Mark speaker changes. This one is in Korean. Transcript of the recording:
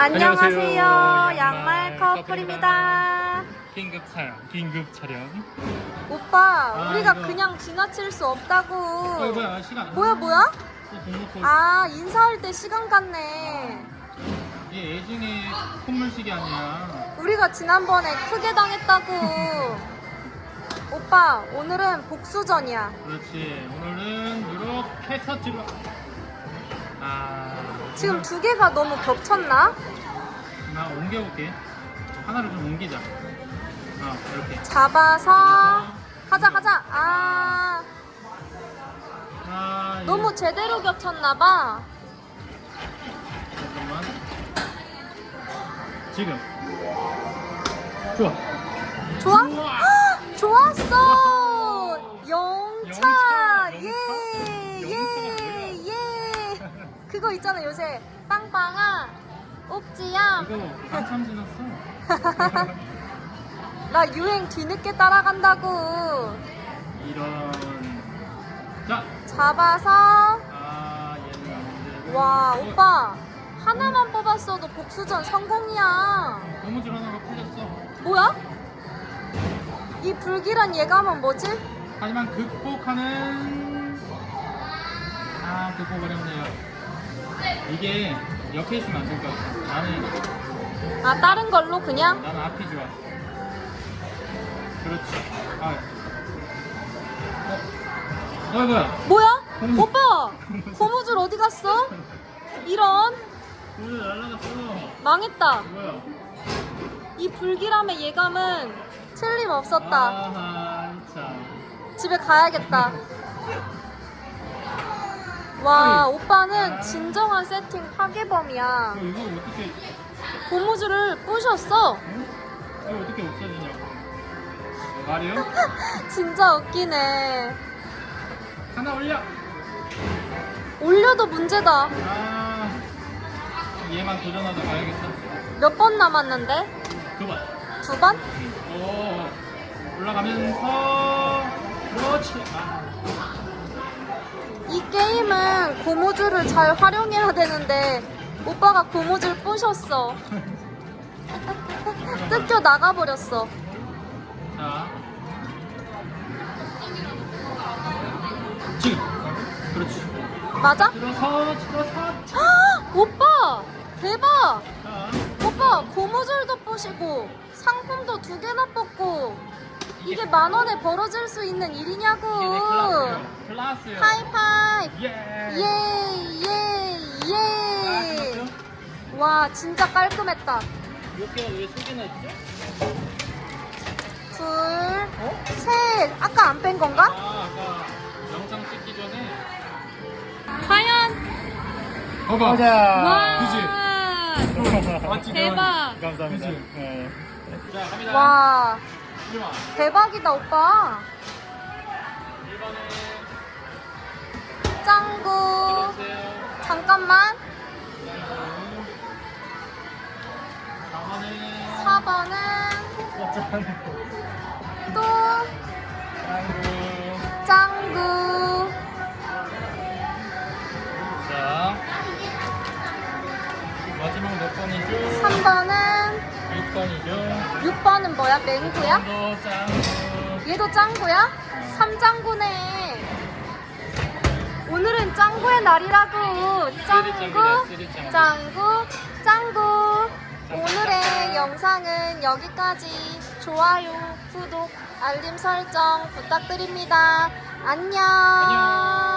Speaker 1: 안녕하세요.
Speaker 2: 양말
Speaker 1: 커플입니다.
Speaker 2: 긴급 촬영, 긴급 촬영.
Speaker 1: 오빠,
Speaker 2: 아,
Speaker 1: 우리가
Speaker 2: 이거.
Speaker 1: 그냥 지나칠 수 없다고.
Speaker 2: 어, 뭐야, 시간.
Speaker 1: 뭐야, 뭐야? 아, 인사할 때 시간 갔네.
Speaker 2: 얘 예중에 콧물시기 아니야.
Speaker 1: 우리가 지난번에 크게 당했다고. 오빠, 오늘은 복수전이야.
Speaker 2: 그렇지. 오늘은 이렇게 해서 지금. 아.
Speaker 1: 지금 두 개가 너무 겹쳤나?
Speaker 2: 나 옮겨볼게. 하나를 좀 옮기자. 어, 이렇게.
Speaker 1: 잡아서 가자 가자. 아,
Speaker 2: 아,
Speaker 1: 너무 제대로 겹쳤나봐.
Speaker 2: 잠깐만. 지금. 좋아.
Speaker 1: 좋아? 헉, 좋았어. 영차.
Speaker 2: 영차,
Speaker 1: 예,
Speaker 2: 영차.
Speaker 1: 예,
Speaker 2: 영차가
Speaker 1: 예. 그거 있잖아 요새 빵빵아, 옥지야.
Speaker 2: 이거 한참 지났어.
Speaker 1: 나 유행 뒤늦게 따라간다고.
Speaker 2: 이런. 자.
Speaker 1: 잡아서.
Speaker 2: 아, 얘는 안 돼.
Speaker 1: 와
Speaker 2: 어,
Speaker 1: 오빠 하나만 뽑았어도 복수전 성공이야.
Speaker 2: 고무줄 하나가 풀렸어.
Speaker 1: 뭐야? 이 불길한 예감은 뭐지?
Speaker 2: 하지만 극복하는 아 극복 어렵네요. 이게 옆에 있으면 안 될 것 같아. 나는
Speaker 1: 아 다른 걸로 그냥?
Speaker 2: 나는 앞이 좋아. 그렇지. 아. 어, 어 뭐야?
Speaker 1: 뭐야?
Speaker 2: 고무-
Speaker 1: 오빠 고무줄 어디 갔어? 이런
Speaker 2: 오늘 날라갔어.
Speaker 1: 망했다.
Speaker 2: 뭐야?
Speaker 1: 이 불길함의 예감은 틀림없었다.
Speaker 2: 아하 참.
Speaker 1: 집에 가야겠다. 와 오빠는 진정한 세팅 파괴범이야.
Speaker 2: 이거 이거 어떻게
Speaker 1: 고무줄을 부셨어.
Speaker 2: 응? 이거 어떻게 없어지냐고. 말이요?
Speaker 1: 진짜 웃기네.
Speaker 2: 하나 올려.
Speaker 1: 올려도 문제다.
Speaker 2: 아 얘만 도전하다 가야겠다.
Speaker 1: 몇 번 남았는데?
Speaker 2: 그만.
Speaker 1: 두 번?
Speaker 2: 오 올라가면서 그렇지. 아,
Speaker 1: 이 게임은 고무줄을 잘 활용해야 되는데 오빠가 고무줄 부셨어. 뜯겨 나가버렸어.
Speaker 2: 자 지금 그렇지.
Speaker 1: 맞아?
Speaker 2: 들어서 들어서.
Speaker 1: 헉, 오빠! 대박!
Speaker 2: 자
Speaker 1: 오빠 고무줄도 부시고 상품도 두 개나 뽑고 이게 만 원에 벌어질 수 있는 일이냐고.
Speaker 2: 클라스요. 클라스요.
Speaker 1: 하이파이브!
Speaker 2: 예.
Speaker 1: 예, 예,
Speaker 2: 아,
Speaker 1: 예.
Speaker 2: 끝났죠?
Speaker 1: 와, 진짜 깔끔했다.
Speaker 2: 이렇게 왜 속에나 있죠?
Speaker 1: 둘,
Speaker 2: 어?
Speaker 1: 셋. 아까 안 뺀 건가?
Speaker 2: 아 아까 영상 찍기 전에.
Speaker 1: 과연?
Speaker 2: 봐봐.
Speaker 1: 와.
Speaker 2: 맞지?
Speaker 1: 대박.
Speaker 2: 감사합니다. 네. 자 갑니다.
Speaker 1: 와,
Speaker 2: 1번.
Speaker 1: 대박이다, 오빠.
Speaker 2: 1번에
Speaker 1: 짱구. 잠깐만.
Speaker 2: 4번에
Speaker 1: 4번은 또
Speaker 2: 짱구.
Speaker 1: 짱구.
Speaker 2: 자 마지막 몇 번이죠?
Speaker 1: 3번은
Speaker 2: 6번이죠.
Speaker 1: 6번은 뭐야? 맹구야?
Speaker 2: 또 짱구.
Speaker 1: 얘도 짱구야? 삼짱구네. 오늘은 짱구의 날이라고. 짱구,
Speaker 2: 쓰리 짱구.
Speaker 1: 짱구, 짱구. 오늘의 영상은 여기까지. 좋아요, 구독, 알림 설정 부탁드립니다. 안녕.
Speaker 2: 안녕.